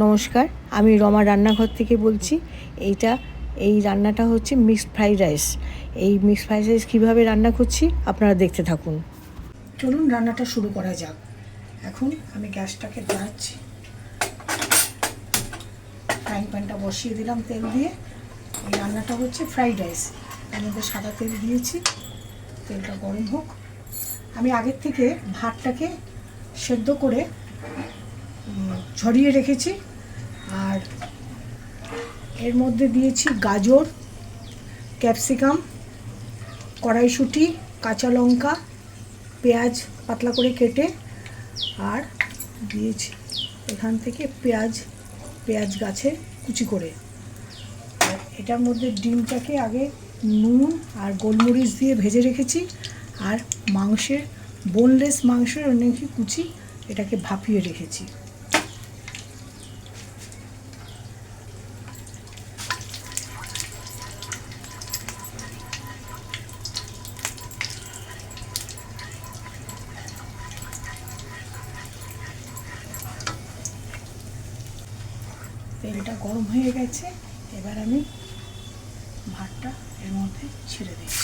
নমস্কার, আমি রমা রান্নাঘর থেকে বলছি। এইটা, এই রান্নাটা হচ্ছে মিক্সড ফ্রাইড রাইস। এই মিক্সড ফ্রাইড রাইস কীভাবে রান্না করছি আপনারা দেখতে থাকুন। চলুন রান্নাটা শুরু করা যাক। এখন আমি গ্যাসটাকে জ্বালাচ্ছি। ফ্রাইং প্যানটা বসিয়ে দিলাম তেল দিয়ে। এই রান্নাটা হচ্ছে ফ্রাইড রাইস। এর মধ্যে সাদা তেল দিয়েছি। তেলটা গরম হোক। আমি আগের থেকে ভাতটাকে সেদ্ধ করে ঝরিয়ে রেখেছি। আর এর মধ্যে দিয়েছি গাজর, ক্যাপসিকাম, কড়াইশুঁটি, কাঁচা লঙ্কা, পেঁয়াজ পাতলা করে কেটে আর দিয়েছি এখান থেকে পেঁয়াজ পেঁয়াজ গাছে কুচি করে। আর এটার মধ্যে ডিমটাকে আগে নুন আর গোলমরিচ দিয়ে ভেজে রেখেছি আর মাংসের বোনলেস মাংসের অনেক কুচি এটাকে ভাপিয়ে রেখেছি। তেলটা গরম হয়ে গেছে এবার আমি ভাতটা এর মধ্যে ছেড়ে দিচ্ছি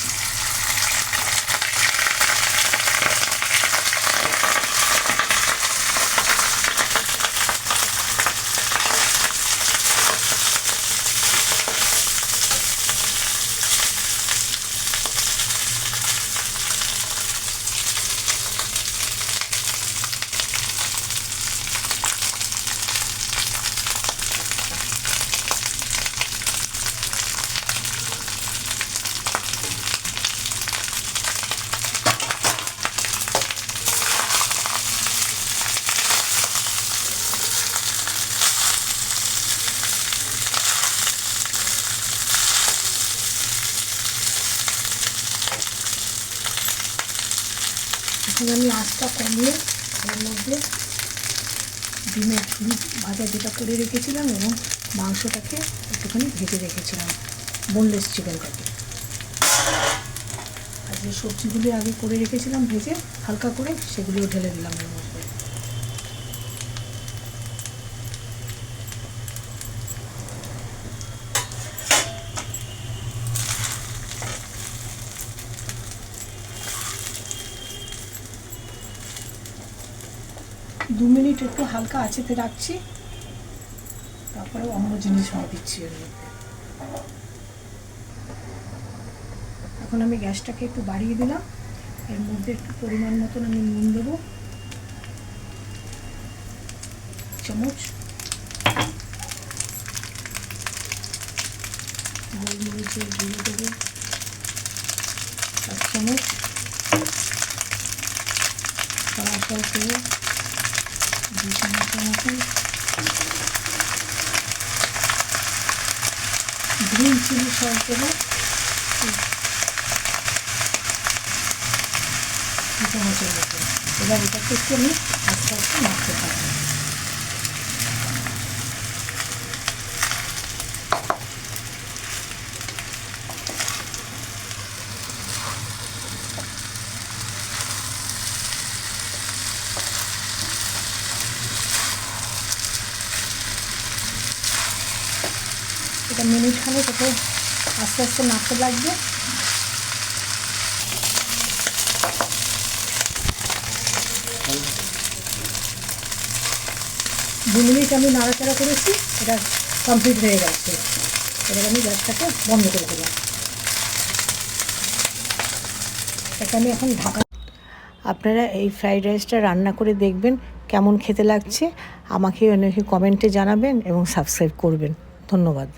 এখন আমি আঁচটা কমিয়ে এর মধ্যে ডিমের ঝুড়ি ভাজা যেটা করে রেখেছিলাম এবং মাংসটাকে একটুখানি ভেজে রেখেছিলাম বোনলেস চিকেনটাকে। আর যে সবজিগুলি আগে করে রেখেছিলাম, ভেজে হালকা করে সেগুলিও ঢেলে দিলাম এর মধ্যে। দু মিনিট একটু হালকা আঁচেতে রাখছি। তারপরে অন্য জিনিস আমি দিচ্ছি এর মধ্যে। এখন আমি গ্যাসটাকে একটু বাড়িয়ে দিলাম। এর মধ্যে একটু পরিমাণ মতন আমি নুন দেবো। চামচ। গোলমরিচের গুঁড়ো দেবো। এক চামচ। সস দেবো। দু চামচের মতন গ্রিন চিলি সস দেবো চামচের মতো এবার এটাকে একটু আমি আস্তে আস্তে মাখতে থাকব। এটা মিনিট খানে তোকে আস্তে আস্তে নাড়তে লাগবে। দু মিনিট আমি নাড়াচাড়া করেছি, এটা কমপ্লিট হয়ে গেছে। এবার আমি গ্যাসটাকে বন্ধ করে দিলাম এটা আমি এখন ঢাকা আপনারা এই ফ্রাইড রাইসটা রান্না করে দেখবেন কেমন খেতে লাগছে। আমাকে অনেকে কমেন্টে জানাবেন এবং সাবস্ক্রাইব করবেন। ধন্যবাদ।